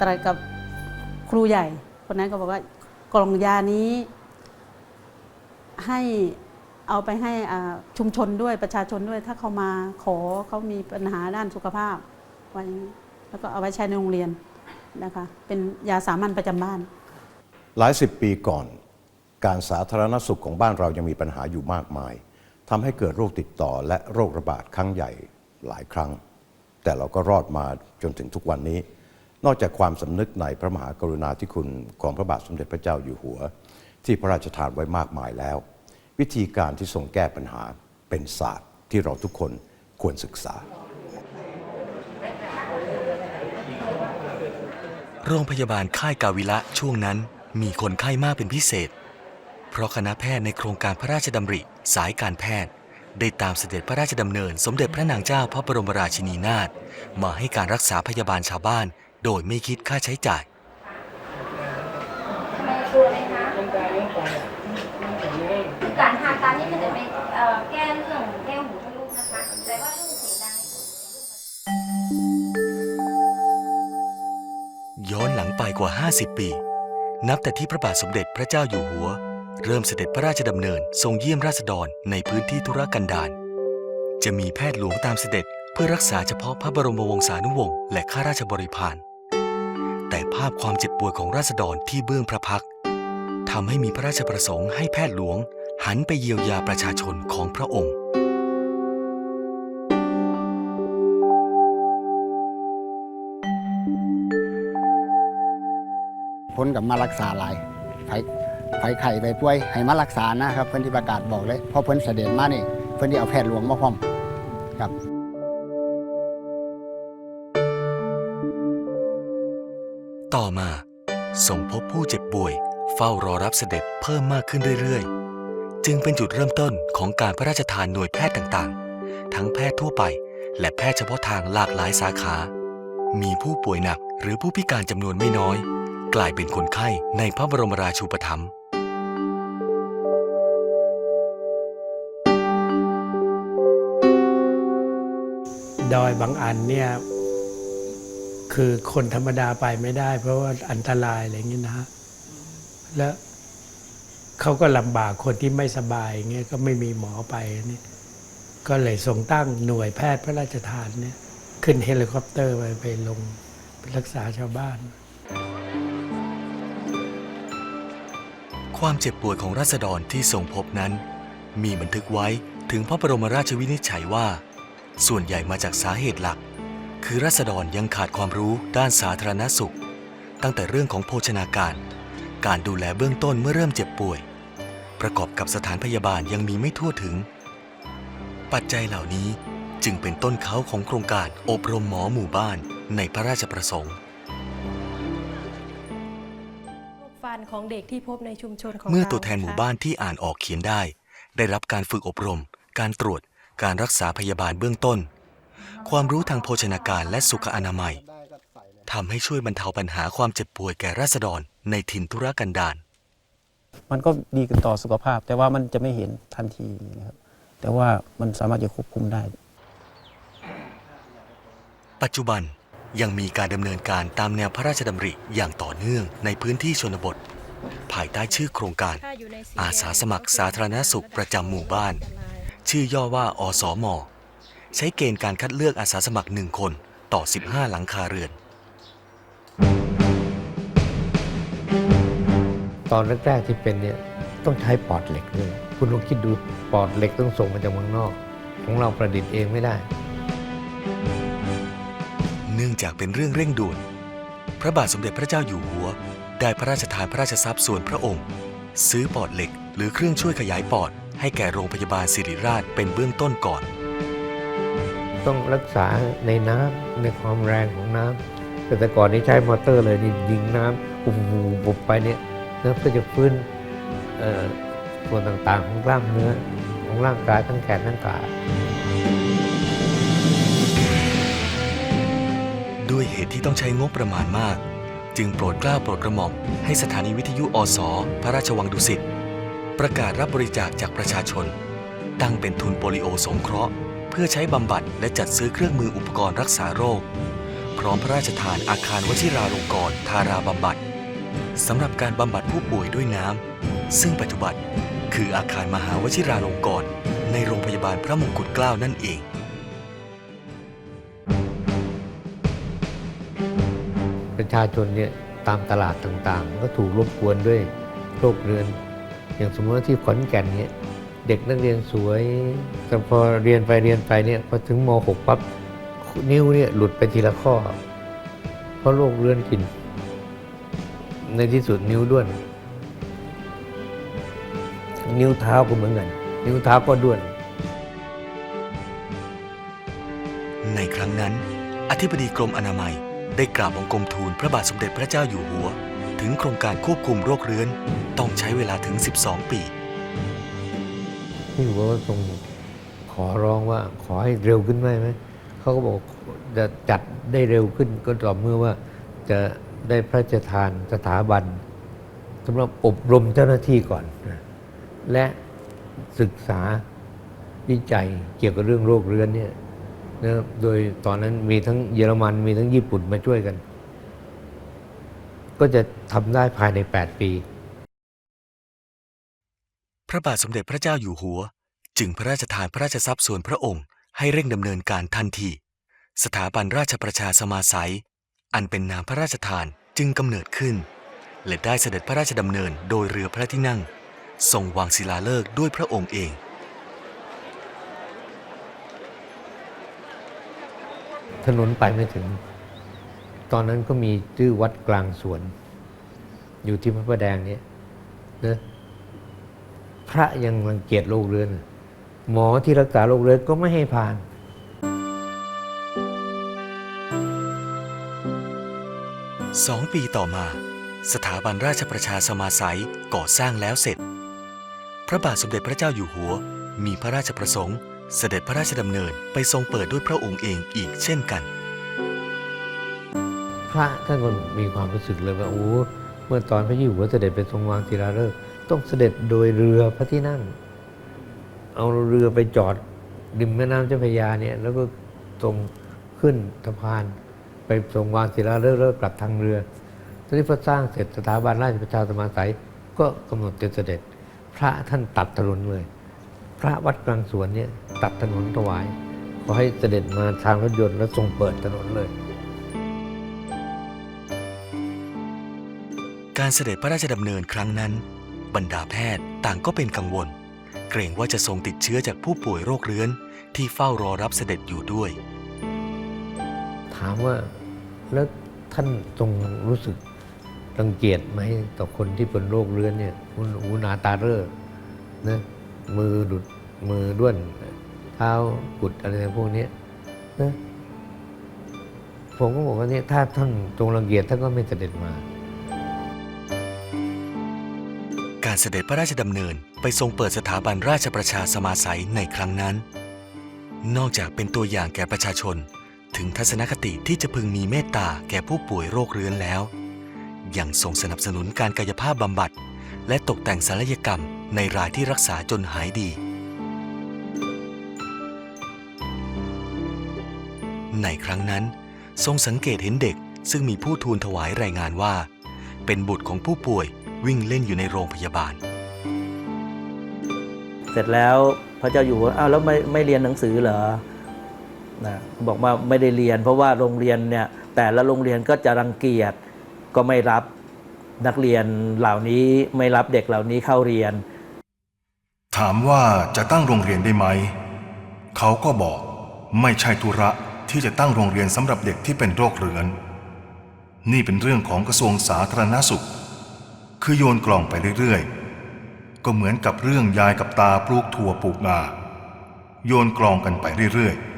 ตรัสกับครูใหญ่ คนนั้นก็บอกว่ากล่องยานี้ให้เอาไปให้ชุมชนด้วยประชาชนด้วย ถ้าเขามาขอเขามีปัญหาด้านสุขภาพไว้แล้วก็เอาไว้ใช้ในโรงเรียนนะคะเป็นยาสามัญประจำบ้าน หลายสิบปีก่อน การสาธารณสุขของบ้านเรายังมีปัญหาอยู่มากมายทำให้เกิดโรคติดต่อและโรคระบาดครั้งใหญ่หลายครั้ง แต่เราก็รอดมาจนถึงทุกวันนี้ นอกจากความสำนึกในพระมหากรุณาธิคุณของพระบาทสมเด็จพระเจ้าอยู่หัว ที่พระราชทานไว้มากมายแล้ว วิธีการที่ทรงแก้ปัญหาเป็นศาสตร์ที่เราทุกคนควรศึกษา โรงพยาบาลค่ายกาวิละช่วงนั้นมีคนไข้มากเป็นพิเศษ เพราะคณะแพทย์ในโครงการพระราชดำริสายการแพทย์ ได้ตามเสด็จพระราชดำเนิน สมเด็จพระนางเจ้าพระบรมราชินีนาถมาให้การรักษาพยาบาลชาวบ้าน โดยไม่คิดค่าใช้จ่าย ทำไมกลัวไหมคะคือการผ่าตัดนี่มันจะเป็นเอ่อแก้เรื่องแก้หูทะลุนะคะ แต่ว่าเรื่องเสียงดัง ย้อนหลังไปกว่า 50 ปี นับแต่ที่พระบาทสมเด็จพระเจ้าอยู่หัว เริ่มเสด็จพระราชดำเนินทรงเยี่ยมราษฎรในพื้นที่ธุรกันดารจะมีแพทย์หลวงตามเสด็จเพื่อรักษาเฉพาะพระบรมวงศานุวงศ์และข้าราชบริพาร แต่ภาพความเจ็บป่วยของราษฎรที่เบื้องพระพักทำให้มีพระราชประสงค์ให้แพทย์หลวง หันไปเยียวยาประชาชนของพระองค์ พ้นกับมารักษาหลายไผไผไข่ไปป่วย ให้มารักษานะครับ เพิ่อนที่ประกาศบอกเลยพราะเพิ่อนเสด็จมานี่ เพิ่อนที่เอาแพทย์หลวงมาพร้อมครับ ต่อมาส่งพบผู้เจ็บป่วย เฝ้ารอรับเสด็จเพิ่มมากขึ้นเรื่อยๆ จึงเป็นจุดเริ่มต้นของการพระราชทานหน่วยแพทย์ต่างๆ ทั้งแพทย์ทั่วไป และแพทย์เฉพาะทางหลากหลายสาขา มีผู้ป่วยหนักหรือผู้พิการจำนวนไม่น้อย กลายเป็นคนไข้ในพระบรมราชูปถัมภ์ดอยบางอันเนี่ย คือคนธรรมดาไปไม่ได้ เพราะว่าอันตรายอะไรอย่างนี้นะฮะแล้วเขาก็ลำบากคนที่ไม่สบายเงี้ยก็ไม่มีหมอไปนี่ก็เลยส่งตั้งหน่วยแพทย์พระราชทานเนี่ยขึ้นเฮลิคอปเตอร์ไปไปลงไปรักษาชาวบ้าน ความเจ็บปวยของราษฎรที่ทรงพบนั้น มีบันทึกไว้ถึงพระบรมราชวินิจฉัยว่า ส่วนใหญ่มาจากสาเหตุหลัก คือราษฎรยังขาดความรู้ด้านสาธารณสุข ตั้งแต่เรื่องของโภชนาการ การดูแลเบื้องต้นเมื่อเริ่มเจ็บป่วย ประกอบกับสถานพยาบาลยังมีไม่ทั่วถึง ปัจจัยเหล่านี้จึงเป็นต้นเขาของโครงการอบรมหมอหมู่บ้านในพระราชประสงค์ ฟันของเด็กที่พบในชุมชนของเมื่อราตัวแทนหมู่ค่ะบ้านที่อ่านออกเขียนได้ ได้รับการฝึกอบรม การตรวจ การรักษาพยาบาลเบื้องต้น ความรู้ทางโภชนาการและสุขอนามัยทำให้ช่วยบรรเทาปัญหาความเจ็บป่วยแก่ราษฎรในถิ่นทุรกันดารมันก็ดีกันต่อสุขภาพ แต่ว่ามันจะไม่เห็นทันทีนะครับแต่ว่ามันสามารถจะควบคุมได้ ปัจจุบันยังมีการดำเนินการตามแนวพระราชดำริอย่างต่อเนื่องในพื้นที่ชนบท ภายใต้ชื่อโครงการถ้อยู่ในสีอาสาสมัครสาธารณสุขประจำหมู่บ้าน ชื่อย่อว่าอสม ใช้เกณฑ์การคัดเลือกอาสาสมัครหนึ่งคนต่อ 15 หลังคาเรือน ตอนแรกๆที่เป็นเนี่ยต้องใช้ปอดเหล็กด้วย คุณลองคิดดูปอดเหล็กต้องส่งมาจากเมืองนอก ของเราประดิษฐ์เองไม่ได้ เนื่องจากเป็นเรื่องเร่งด่วน พระบาทสมเด็จพระเจ้าอยู่หัว ได้พระราชทานพระราชทรัพย์ส่วนพระองค์ ซื้อปอดเหล็ก หรือเครื่องช่วยขยายปอด ให้แก่โรงพยาบาลศิริราชเป็นเบื้องต้นก่อน ต้องรักษาในน้ำในความแรงของน้ำแต่แต่ก่อนนี้ใช้มอเตอร์เลยนี่ยิงน้ำปุบปุบไปเนี่ยแล้วก็จะฟื้นส่วนต่างๆ ของกล้ามเนื้อของร่างกายทั้งแขนทั้งขาด้วยเหตุที่ต้องใช้งบประมาณมาก จึงโปรดกล้าโปรดกระหม่อมให้สถานีวิทยุอสพระราชวังดุสิตประกาศรับบริจาคจากประชาชน ตั้งเป็นทุนโปลิโอสงเคราะห์ เพื่อใช้บำบัดและจัดซื้อเครื่องมืออุปกรณ์รักษาโรค พร้อมพระราชทานอาคารวชิราลงกรณ์ทาราบำบัดสำหรับการบำบัดผู้ป่วยด้วยน้ำ ซึ่งปัจจุบันคืออาคารมหาวชิราลงกรณ์ในโรงพยาบาลพระมงกุฎเกล้านั่นเอง ประชาชนเนี่ยตามตลาดต่างๆ ก็ถูกรบกวนด้วยโรคเรื้อน อย่างสมมติว่าที่ขอนแก่นเนี่ย เด็กนักเรียนสวยแต่พอเรียนไปเรียนไปเนี่ยพอถึงม .6 ปั๊บนิ้วเนี่ยหลุดไปทีละข้อ เพราะโรคเรื้อนกิน ในที่สุดนิ้วด้วน นิ้วเท้าก็เหมือนกัน นิ้วเท้าก็ด้วน ในครั้งนั้น อธิบดีกรมอนามัยได้กราบบังคมทูลพระบาทสมเด็จพระเจ้าอยู่หัว ถึงโครงการควบคุมโรคเรื้อนต้องใช้เวลาถึง 12 ปี พี่หัวก็ทรงขอร้องว่าขอให้เร็วขึ้นไหมไหมเขาก็บอกจะจัดได้เร็วขึ้นก็ต่อเมื่อว่าจะได้พระราชทานสถาบันสำหรับอบรมเจ้าหน้าที่ก่อน และศึกษาวิจัยเกี่ยวกับเรื่องโรคเรื้อนเนี่ยนะโดยตอนนั้นมีทั้งเยอรมันมีทั้งญี่ปุ่นมาช่วยกัน ก็จะทำได้ภายใน 8 ปี พระบาทสมเด็จพระเจ้าอยู่หัว จึงพระราชทานพระราชทรัพย์ส่วนพระองค์ให้เร่งดำเนินการทันที สถาบันราชประชาสมาสัย อันเป็นนามพระราชทานจึงกำเนิดขึ้น และได้เสด็จพระราชดำเนินโดยเรือพระที่นั่ง ทรงวางศิลาฤกษ์ด้วยพระองค์เอง ถนนไปไม่ถึง ตอนนั้นก็มีชื่อวัดกลางสวน อยู่ที่พระประแดงเนี่ยนะ พระยังรังเกียจโรคเรื้อนหมอที่รักษาโรคเรื้อนก็ไม่ให้ผ่าน สองปีต่อมา สถาบันราชประชาสมาสัยก่อสร้างแล้วเสร็จ พระบาทสมเด็จพระเจ้าอยู่หัว มีพระราชประสงค์ เสด็จพระราชดำเนินไปทรงเปิดด้วยพระองค์เองอีกเช่นกัน พระท่านก็มีความรู้สึกเลยว่าโอ้เมื่อตอนพระเจ้าอยู่หัวเสด็จไปทรงวางศิลาฤกษ์ ต้องเสด็จโดยเรือพระที่นั่ง เอาเรือไปจอดริมแม่น้ำเจ้าพระยาเนี่ย แล้วก็ตรงขึ้นสะพาน ไปทรงวางศิลาฤกษ์แล้วกลับทางเรือ ตอนนี้พอสร้างเสร็จสถาบันราชประชาสมาสัยก็กำหนดจะเสด็จ พระท่านตัดถนนเลย พระวัดกลางสวนเนี่ยตัดถนนถวาย ขอให้เสด็จมาทางรถยนต์แล้วทรงเปิดถนนเลย การเสด็จพระราชดำเนินครั้งนั้น บรรดาแพทย์ต่างก็เป็นกังวล เกรงว่าจะทรงติดเชื้อจากผู้ป่วยโรคเรื้อนที่เฝ้ารอรับเสด็จอยู่ด้วย ถามว่าแล้วท่านทรงรู้สึกรังเกียจไหมต่อคนที่เป็นโรคเรื้อนเนี่ยหูหูนาตาเร่อนะมือดุดมือด้วนเท้ากุดอะไรพวกนี้นะผมก็บอกว่าเนี่ยถ้าท่านทรงรังเกียจท่านก็ไม่เสด็จมา การเสด็จพระราชดำเนินไปทรงเปิดสถาบันราชประชาสมาสัยในครั้งนั้น นอกจากเป็นตัวอย่างแก่ประชาชน ถึงทัศนคติที่จะพึงมีเมตตาแก่ผู้ป่วยโรคเรื้อนแล้ว ยังทรงสนับสนุนการกายภาพบำบัด และตกแต่งศัลยกรรมในรายที่รักษาจนหายดี ในครั้งนั้น ทรงสังเกตเห็นเด็กซึ่งมีผู้ทูลถวายรายงานว่า เป็นบุตรของผู้ป่วย วิ่งเล่นอยู่ในโรงพยาบาล เสร็จแล้วพระเจ้าอยู่หัวอ้าวแล้วไม่ไม่เรียนหนังสือเหรอนะบอกว่าไม่ได้เรียน เพราะว่าโรงเรียนเนี่ยแต่ละโรงเรียนก็จะรังเกียจก็ไม่รับนักเรียนเหล่านี้ไม่รับเด็กเหล่านี้เข้าเรียน ถามว่าจะตั้งโรงเรียนได้ไหม เขาก็บอกไม่ใช่ธุระที่จะตั้งโรงเรียนสำหรับเด็กที่เป็นโรคเรื้อน นี่เป็นเรื่องของกระทรวงสาธารณสุข คือโยนกล่องไปเรื่อยๆ ก็เหมือนกับเรื่องยายกับตาปลูกถั่วปลูกงาโยนกล่องกันไปเรื่อยๆ